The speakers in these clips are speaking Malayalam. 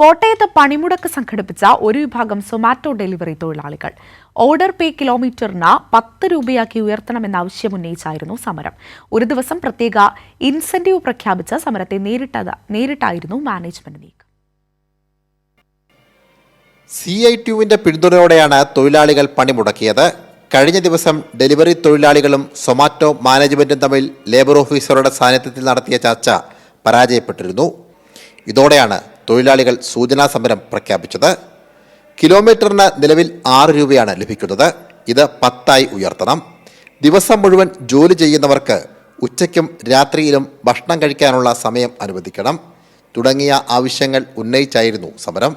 കോട്ടയത്ത് പണിമുടക്ക് സംഘടിപ്പിച്ച ഒരു വിഭാഗം സൊമാറ്റോ ഡെലിവറി തൊഴിലാളികൾ. ഓർഡർ പേ കിലോമീറ്ററിന് പത്ത് രൂപയാക്കി ഉയർത്തണമെന്ന ആവശ്യം ഉന്നയിച്ചായിരുന്നു സമരം. ഒരു ദിവസം പ്രത്യേക ഇൻസെന്റീവ് പ്രഖ്യാപിച്ച സമരത്തെ നേരിട്ടായിരുന്നു മാനേജ്മെന്റ് നീക്കം. സി ഐ ടിയുവിന്റെ പിന്തുണയോടെയാണ് തൊഴിലാളികൾ പണിമുടക്കിയത്. കഴിഞ്ഞ ദിവസം ഡെലിവറി തൊഴിലാളികളും സൊമാറ്റോ മാനേജ്മെന്റും തമ്മിൽ ലേബർ ഓഫീസറുടെ സാന്നിധ്യത്തിൽ നടത്തിയ ചർച്ച പരാജയപ്പെട്ടിരുന്നു. ഇതോടെയാണ് തൊഴിലാളികൾ സൂചനാ സമരം പ്രഖ്യാപിച്ചത്. കിലോമീറ്ററിന് നിലവിൽ ആറ് രൂപയാണ് ലഭിക്കുന്നത്. ഇത് പത്തായി ഉയർത്തണം. ദിവസം മുഴുവൻ ജോലി ചെയ്യുന്നവർക്ക് ഉച്ചയ്ക്കും രാത്രിയിലും ഭക്ഷണം കഴിക്കാനുള്ള സമയം അനുവദിക്കണം. തുടങ്ങിയ ആവശ്യങ്ങൾ ഉന്നയിച്ചായിരുന്നു സമരം.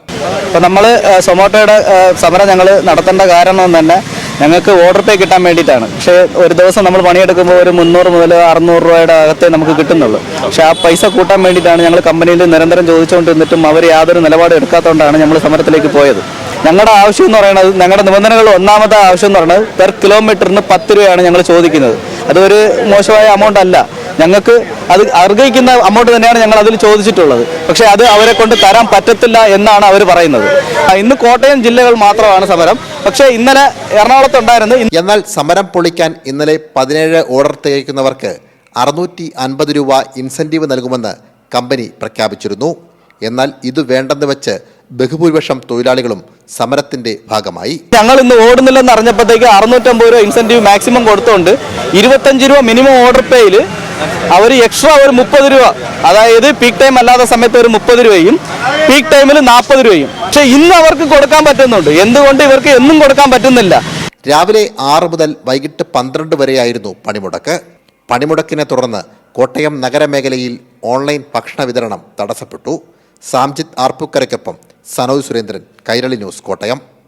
ഇപ്പം നമ്മൾ സൊമാറ്റോയുടെ സമരം ഞങ്ങൾ നടത്തേണ്ട കാരണം തന്നെ ഞങ്ങൾക്ക് ഓർഡർ പേ കിട്ടാൻ വേണ്ടിയിട്ടാണ്. പക്ഷേ ഒരു ദിവസം നമ്മൾ പണിയെടുക്കുമ്പോൾ ഒരു മുന്നൂറ് മുതൽ അറുന്നൂറ് രൂപയുടെ അകത്തേ നമുക്ക് കിട്ടുന്നുള്ളൂ. പക്ഷേ ആ പൈസ കൂട്ടാൻ വേണ്ടിയിട്ടാണ് ഞങ്ങൾ കമ്പനിയിൽ നിരന്തരം ചോദിച്ചുകൊണ്ടിരുന്നിട്ടും അവർ യാതൊരു നിലപാട് എടുക്കാത്തതുകൊണ്ടാണ് ഞങ്ങൾ സമരത്തിലേക്ക് പോയത്. ഞങ്ങളുടെ ആവശ്യം എന്ന് പറയുന്നത് ഞങ്ങളുടെ നിബന്ധനകൾ ഒന്നാമത്തെ ആവശ്യം എന്ന് പറയുന്നത് പെർ കിലോമീറ്ററിന് പത്ത് രൂപയാണ് ഞങ്ങൾ ചോദിക്കുന്നത്. അതൊരു മോശമായ എമൗണ്ട് അല്ല. ഞങ്ങൾക്ക് അത് അർഹിക്കുന്ന അമൗണ്ട് തന്നെയാണ് ഞങ്ങൾ അതിൽ ചോദിച്ചിട്ടുള്ളത്. പക്ഷേ അത് അവരെ കൊണ്ട് തരാൻ പറ്റത്തില്ല എന്നാണ് അവർ പറയുന്നത്. ഇന്ന് കോട്ടയം ജില്ലകൾ മാത്രമാണ് സമരം. പക്ഷേ ഇന്നലെ എറണാകുളത്തുണ്ടായിരുന്നു ഇന്ന് എന്നാൽ സമരം പൊളിക്കാൻ ഇന്നലെ പതിനേഴ് ഓർഡർ തികയ്ക്കുന്നവർക്ക് അറുന്നൂറ്റി അൻപത് രൂപ ഇൻസെന്റീവ് നൽകുമെന്ന് കമ്പനി പ്രഖ്യാപിച്ചിരുന്നു. എന്നാൽ ഇത് വേണ്ടെന്ന് വെച്ച് ബഹുഭൂരിപക്ഷം തൊഴിലാളികളും സമരത്തിന്റെ ഭാഗമായി. ഞങ്ങൾ ഇന്ന് ഓടുന്നില്ലെന്ന് അറിഞ്ഞപ്പോഴത്തേക്ക് അറുന്നൂറ്റമ്പത് രൂപ ഇൻസെന്റീവ് മാക്സിമം കൊടുത്തുകൊണ്ട് ഇരുപത്തഞ്ച് രൂപ മിനിമം ഓർഡർ പേയിൽ അവർ എക്സ്ട്രാ ഒരു മുപ്പത് രൂപ. അതായത് പീക്ക് ടൈം അല്ലാത്ത സമയത്ത് ഒരു മുപ്പത് രൂപയും പീക്ക് ടൈമിൽ നാൽപ്പത് രൂപയും. പക്ഷേ ഇന്ന് അവർക്ക് കൊടുക്കാൻ പറ്റുന്നുണ്ട്. എന്തുകൊണ്ട് ഇവർക്ക് എന്നും കൊടുക്കാൻ പറ്റുന്നില്ല? രാവിലെ ആറ് മുതൽ വൈകിട്ട് പന്ത്രണ്ട് വരെയായിരുന്നു പണിമുടക്ക്. പണിമുടക്കിനെ തുടർന്ന് കോട്ടയം നഗരമേഖലയിൽ ഓൺലൈൻ ഭക്ഷണ വിതരണം തടസ്സപ്പെട്ടു. സാംജിത് ആർപ്പുക്കരയ്ക്കൊപ്പം സനോജ് സുരേന്ദ്രൻ കൈരളി ന്യൂസ് കോട്ടയം.